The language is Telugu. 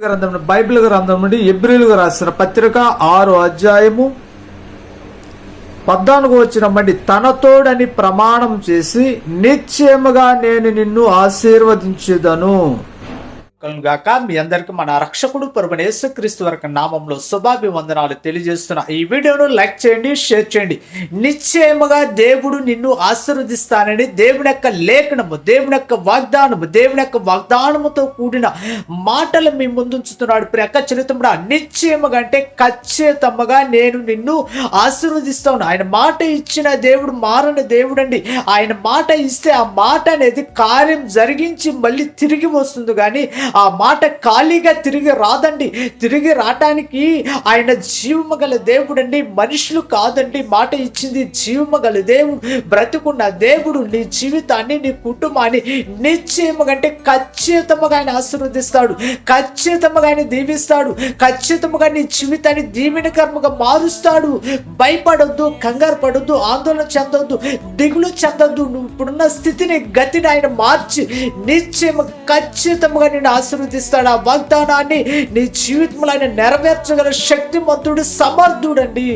గ్రంథం బైబిల్ గ్రంథం నుండి ఎబ్రిలుగా రాసిన పత్రిక ఆరు అధ్యాయము పద్నాలుగు వచ్చిన మండి తనతోడని ప్రమాణం చేసి నిశ్చయముగా నేను నిన్ను ఆశీర్వదించుదను. గాక మీ అందరికి మన రక్షకుడు పరుమని యేసుక్రీస్తు వరకు నామంలో శుభాభివందనాలు తెలియజేస్తున్నా. ఈ వీడియోను లైక్ చేయండి షేర్ చేయండి. నిశ్చయముగా దేవుడు నిన్ను ఆశీర్వదిస్తానని దేవుని యొక్క లేఖనము దేవుని యొక్క వాగ్దానము దేవుని యొక్క వాగ్దానముతో కూడిన మాటలు మీ ముందుంచుతున్నాడు. ప్రక్క చరిత్రముడా నిశ్చయముగా అంటే ఖచ్చితముగా నేను నిన్ను ఆశీర్వదిస్తాను. ఆయన మాట ఇచ్చిన దేవుడు మారని దేవుడండి. ఆయన మాట ఇస్తే ఆ మాట అనేది కార్యం జరిగించి మళ్ళీ తిరిగి వస్తుంది. కానీ ఆ మాట ఖాళీగా తిరిగి రాదండి. తిరిగి రావటానికి ఆయన జీవము గల దేవుడండి. మనుషులు కాదండి. మాట ఇచ్చింది జీవము గల దేవుడు. బ్రతుకున్న దేవుడు నీ జీవితాన్ని నీ కుటుంబాన్ని నిశ్చయముగా అంటే ఖచ్చితంగా ఆయన ఆశీర్వదిస్తాడు. ఖచ్చితంగా ఆయన దీవిస్తాడు. ఖచ్చితంగా నీ జీవితాన్ని దీవెనకర్మగా మారుస్తాడు. భయపడొద్దు కంగారు పడొద్దు ఆందోళన చెందొద్దు దిగులు చెందొద్దు. నువ్వు ఇప్పుడున్న స్థితిని గతిని ఆయన మార్చి నిశ్చయం ఖచ్చితంగా నేను ఆశీర్వదిస్తాడు. ఆ వాగ్దానాన్ని నీ జీవితంలో ఆయన నెరవేర్చగల శక్తిమంతుడు సమర్థుడండి.